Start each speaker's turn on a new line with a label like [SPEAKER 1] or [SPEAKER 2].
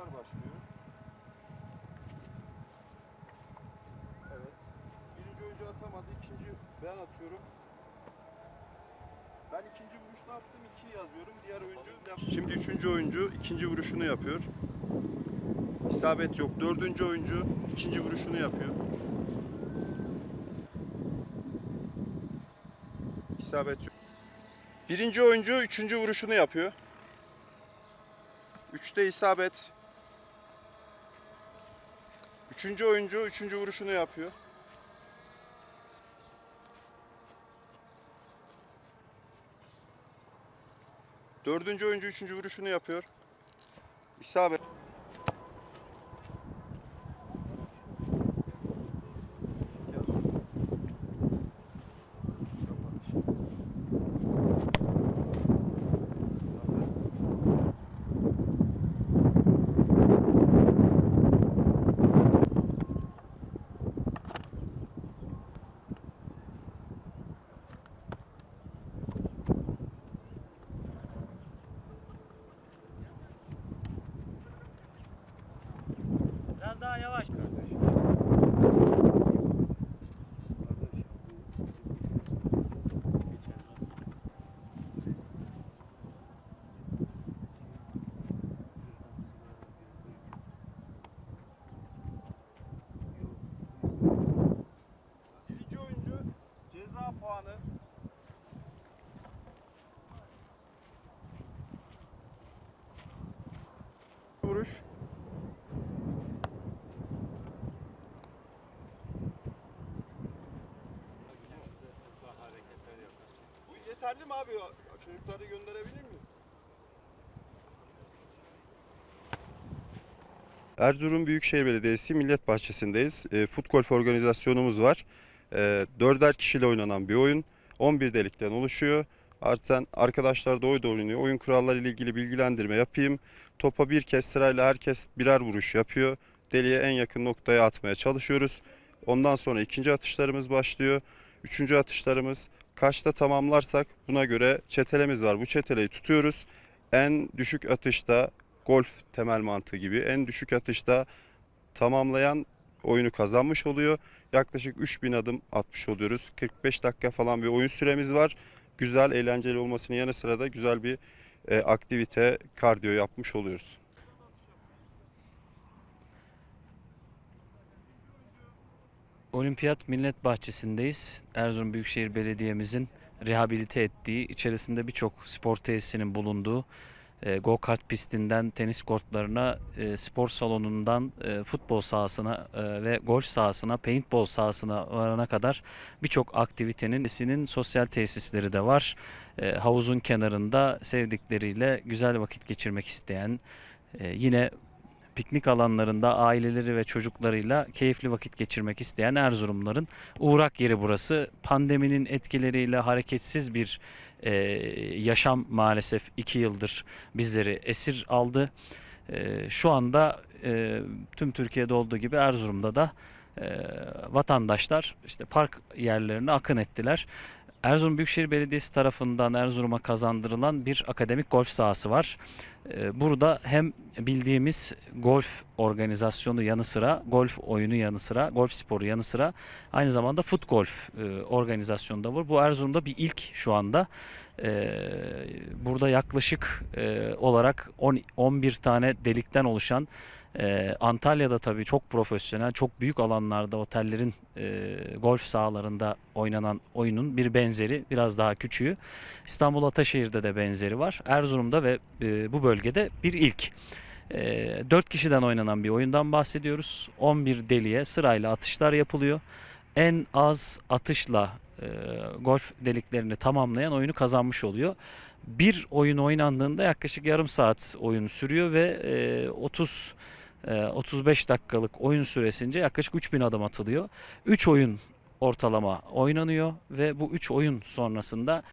[SPEAKER 1] vuruşlar başlıyor. Evet. Birinci oyuncu atamadı. ikinci ben atıyorum. Ben ikinci vuruşta attım. 2 yazıyorum. Diğer oyuncu. Şimdi üçüncü oyuncu ikinci vuruşunu yapıyor. İsabet yok. Dördüncü oyuncu ikinci vuruşunu yapıyor. İsabet yok. Birinci oyuncu üçüncü vuruşunu yapıyor. Üçte isabet. Üçüncü oyuncu üçüncü vuruşunu yapıyor. Dördüncü oyuncu üçüncü vuruşunu yapıyor. İsabet.
[SPEAKER 2] Biraz daha yavaş kardeş.
[SPEAKER 1] Birinci oyuncu puanı. Vuruş. Bu yeterli mi abi? Çocukları gönderebilir miyim? Erzurum Büyükşehir Belediyesi Millet Bahçesi'ndeyiz. E, fut golf organizasyonumuz var. E, dörder kişiyle oynanan bir oyun. 11 delikten oluşuyor. Artık arkadaşlar da oyda oynuyor. Oyun kuralları ile ilgili bilgilendirme yapayım. Topa bir kez sırayla herkes birer vuruş yapıyor. Deliğe en yakın noktaya atmaya çalışıyoruz. Ondan sonra ikinci atışlarımız başlıyor. Üçüncü atışlarımız kaçta tamamlarsak buna göre çetelemiz var. Bu çeteleyi tutuyoruz. En düşük atışta golf temel mantığı gibi en düşük atışta tamamlayan oyunu kazanmış oluyor. Yaklaşık 3000 adım atmış oluyoruz. 45 dakika falan bir oyun süremiz var. Güzel, eğlenceli olmasının yanı sıra da güzel bir e, aktivite, kardiyo yapmış oluyoruz.
[SPEAKER 2] Olimpiyat Millet Bahçesi'ndeyiz. Erzurum Büyükşehir Belediye'mizin rehabilite ettiği, içerisinde birçok spor tesisinin bulunduğu, e, go-kart pistinden tenis kortlarına, e, spor salonundan e, futbol sahasına e, ve golf sahasına, paintball sahasına varana kadar birçok aktivitenin sinin sosyal tesisleri de var. Havuzun kenarında sevdikleriyle güzel vakit geçirmek isteyen, yine piknik alanlarında aileleri ve çocuklarıyla keyifli vakit geçirmek isteyen Erzurumların uğrak yeri burası. Pandeminin etkileriyle hareketsiz bir e, yaşam maalesef iki yıldır bizleri esir aldı. E, şu anda e, tüm Türkiye'de olduğu gibi Erzurum'da da e, vatandaşlar işte park yerlerine akın ettiler. Erzurum Büyükşehir Belediyesi tarafından Erzurum'a kazandırılan bir akademik golf sahası var. Ee, Burada hem bildiğimiz golf organizasyonu yanı sıra, golf oyunu yanı sıra, golf sporu yanı sıra aynı zamanda fut golf e, organizasyonu da var. Bu Erzurum'da bir ilk şu anda. Ee, Burada yaklaşık e, olarak 10 11 tane delikten oluşan e, Antalya'da tabii çok profesyonel, çok büyük alanlarda otellerin e, golf sahalarında oynanan oyunun bir benzeri, biraz daha küçüğü. İstanbul Ataşehir'de de benzeri var. Erzurum'da ve e, bu bölgede bir ilk. E, 4 kişiden oynanan bir oyundan bahsediyoruz. 11 deliğe sırayla atışlar yapılıyor. En az atışla e, golf deliklerini tamamlayan oyunu kazanmış oluyor. Bir oyun oynandığında yaklaşık yarım saat oyun sürüyor ve e, 30 e, 35 dakikalık oyun süresince yaklaşık 3000 adım atılıyor. 3 oyun ortalama oynanıyor ve bu 3 oyun sonrasında